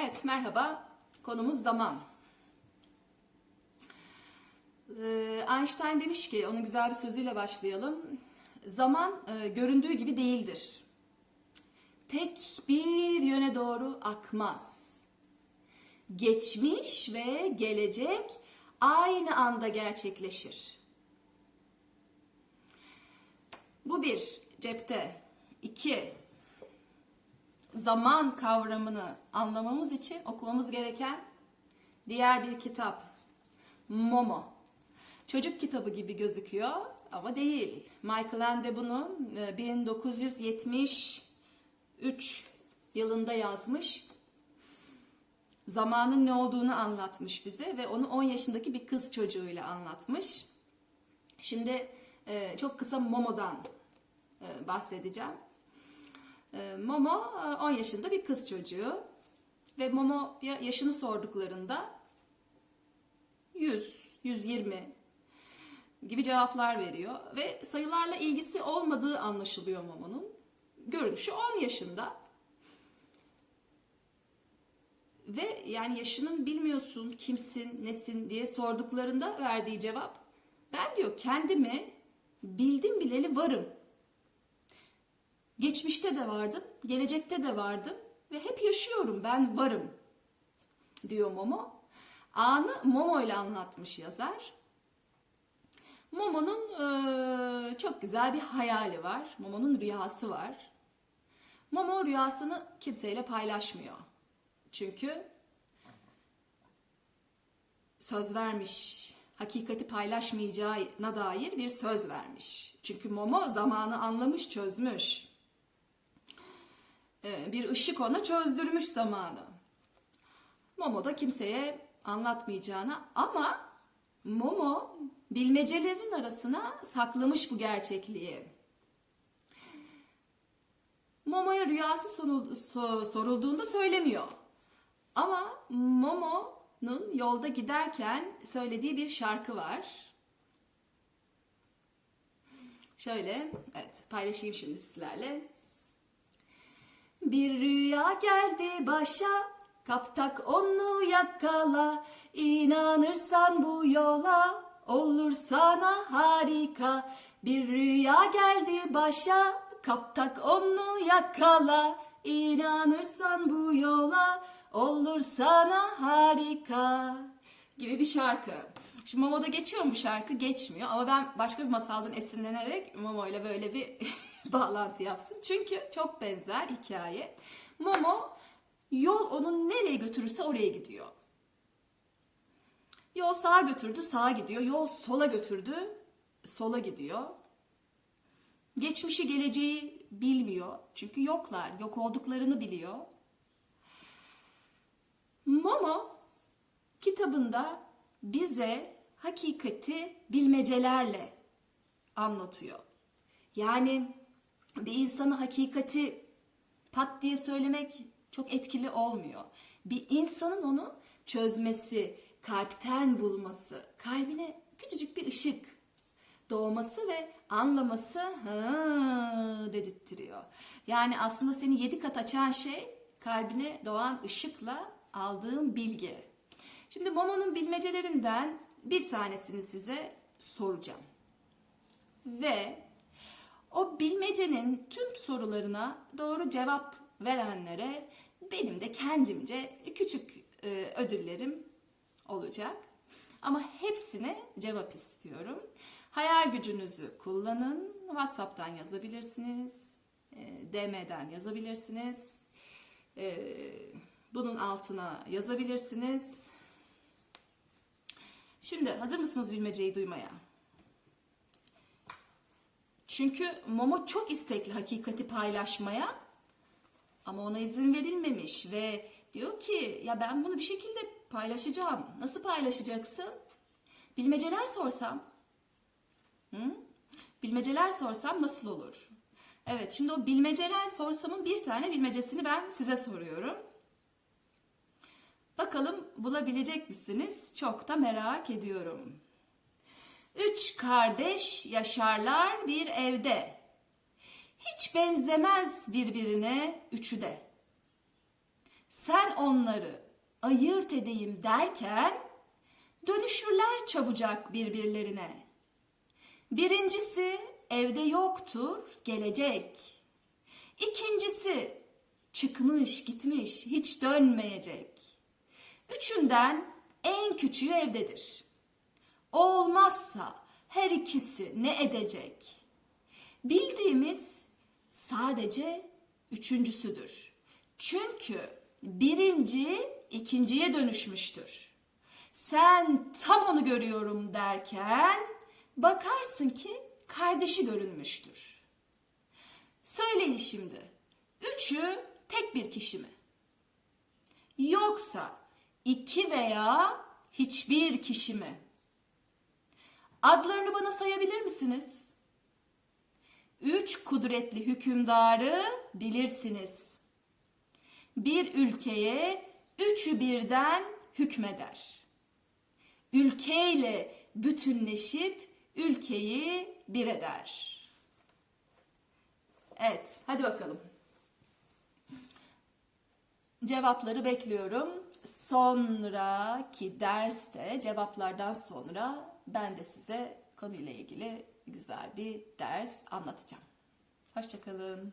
Evet, merhaba. Konumuz zaman. Ee, Einstein demiş ki, onun güzel bir sözüyle başlayalım. Zaman e, göründüğü gibi değildir. Tek bir yöne doğru akmaz. Geçmiş ve gelecek aynı anda gerçekleşir. Bu bir, cepte. İki, zaman kavramını anlamamız için okumamız gereken diğer bir kitap. Momo. Çocuk kitabı gibi gözüküyor ama değil. Michael Ende bunu e, 1973 yılında yazmış. Zamanın ne olduğunu anlatmış bize ve onu 10 yaşındaki bir kız çocuğuyla anlatmış. Şimdi e, çok kısa Momo'dan e, bahsedeceğim. Ee, Momo e, 10 yaşında bir kız çocuğu ve Momo'ya yaşını sorduklarında 100, 120 gibi cevaplar veriyor ve sayılarla ilgisi olmadığı anlaşılıyor Momo'nun. Görünüşü 10 yaşında. Ve yani yaşının bilmiyorsun, kimsin, nesin diye sorduklarında verdiği cevap ben diyor kendimi bildim bileli varım. Geçmişte de vardım, gelecekte de vardım ve hep yaşıyorum ben varım diyor Momo. Anı Momo ile anlatmış yazar. Momo'nun e, çok güzel bir hayali var. Momo'nun rüyası var. Momo rüyasını kimseyle paylaşmıyor. Çünkü söz vermiş, hakikati paylaşmayacağına dair bir söz vermiş. Çünkü Momo zamanı anlamış, çözmüş. Ee, bir ışık ona çözdürmüş zamanı. Momo da kimseye anlatmayacağına ama Momo bilmecelerin arasına saklamış bu gerçekliği. Momo'ya rüyası sorulduğunda söylemiyor. Ama Momo'nun yolda giderken söylediği bir şarkı var. Şöyle, evet paylaşayım şimdi sizlerle. Bir rüya geldi başa, kaptak onu yakala. İnanırsan bu yola, olur sana harika. Bir rüya geldi başa, kaptak onu yakala. İnanırsan bu yola, olur sana harika. Gibi bir şarkı. Şimdi Momo'da geçiyor mu şarkı? Geçmiyor ama ben başka bir masaldan esinlenerek Momo ile böyle bir bağlantı yapsın. Çünkü çok benzer hikaye. Momo yol onu nereye götürürse oraya gidiyor. Yol sağa götürdü, sağa gidiyor. Yol sola götürdü, sola gidiyor. Geçmişi geleceği bilmiyor. Çünkü yoklar, yok olduklarını biliyor. Momo kitabında bize hakikati bilmecelerle anlatıyor. Yani bir insana hakikati pat diye söylemek çok etkili olmuyor. Bir insanın onu çözmesi, kalpten bulması, kalbine küçücük bir ışık doğması ve anlaması hı dedirttiriyor. Yani aslında seni yedi kat açan şey kalbine doğan ışıkla aldığın bilgi. Şimdi Momo'nun bilmecelerinden bir tanesini size soracağım. Ve o bilmecenin tüm sorularına doğru cevap verenlere benim de kendimce küçük e, ödüllerim olacak. Ama hepsine cevap istiyorum. Hayal gücünüzü kullanın. WhatsApp'tan yazabilirsiniz. E, DM'den yazabilirsiniz. E, bunun altına yazabilirsiniz. Şimdi hazır mısınız bilmeceyi duymaya? Çünkü Momo çok istekli hakikati paylaşmaya ama ona izin verilmemiş ve diyor ki ya ben bunu bir şekilde paylaşacağım. Nasıl paylaşacaksın? Bilmeceler sorsam? Hı? Bilmeceler sorsam nasıl olur? Evet şimdi o bilmeceler sorsamın bir tane bilmecesini ben size soruyorum. Bakalım bulabilecek misiniz? Çok da merak ediyorum. Üç kardeş yaşarlar bir evde. Hiç benzemez birbirine üçü de. sen onları ayırt edeyim derken dönüşürler çabucak birbirlerine. Birincisi evde yoktur, gelecek. İkincisi çıkmış gitmiş, hiç dönmeyecek. Üçünden en küçüğü evdedir. O olmazsa her ikisi ne edecek? Bildiğimiz sadece üçüncüsüdür. Çünkü birinci ikinciye dönüşmüştür. Sen tam onu görüyorum derken bakarsın ki kardeşi görünmüştür. Söyleyin şimdi. Üçü tek bir kişi mi? Yoksa iki veya hiçbir kişi mi? Adlarını bana sayabilir misiniz? Üç kudretli hükümdarı bilirsiniz. Bir ülkeye üçü birden hükmeder. Ülkeyle bütünleşip ülkeyi bir eder. Evet, hadi bakalım. Cevapları bekliyorum. Sonraki derste cevaplardan sonra ben de size konuyla ilgili güzel bir ders anlatacağım. Hoşçakalın.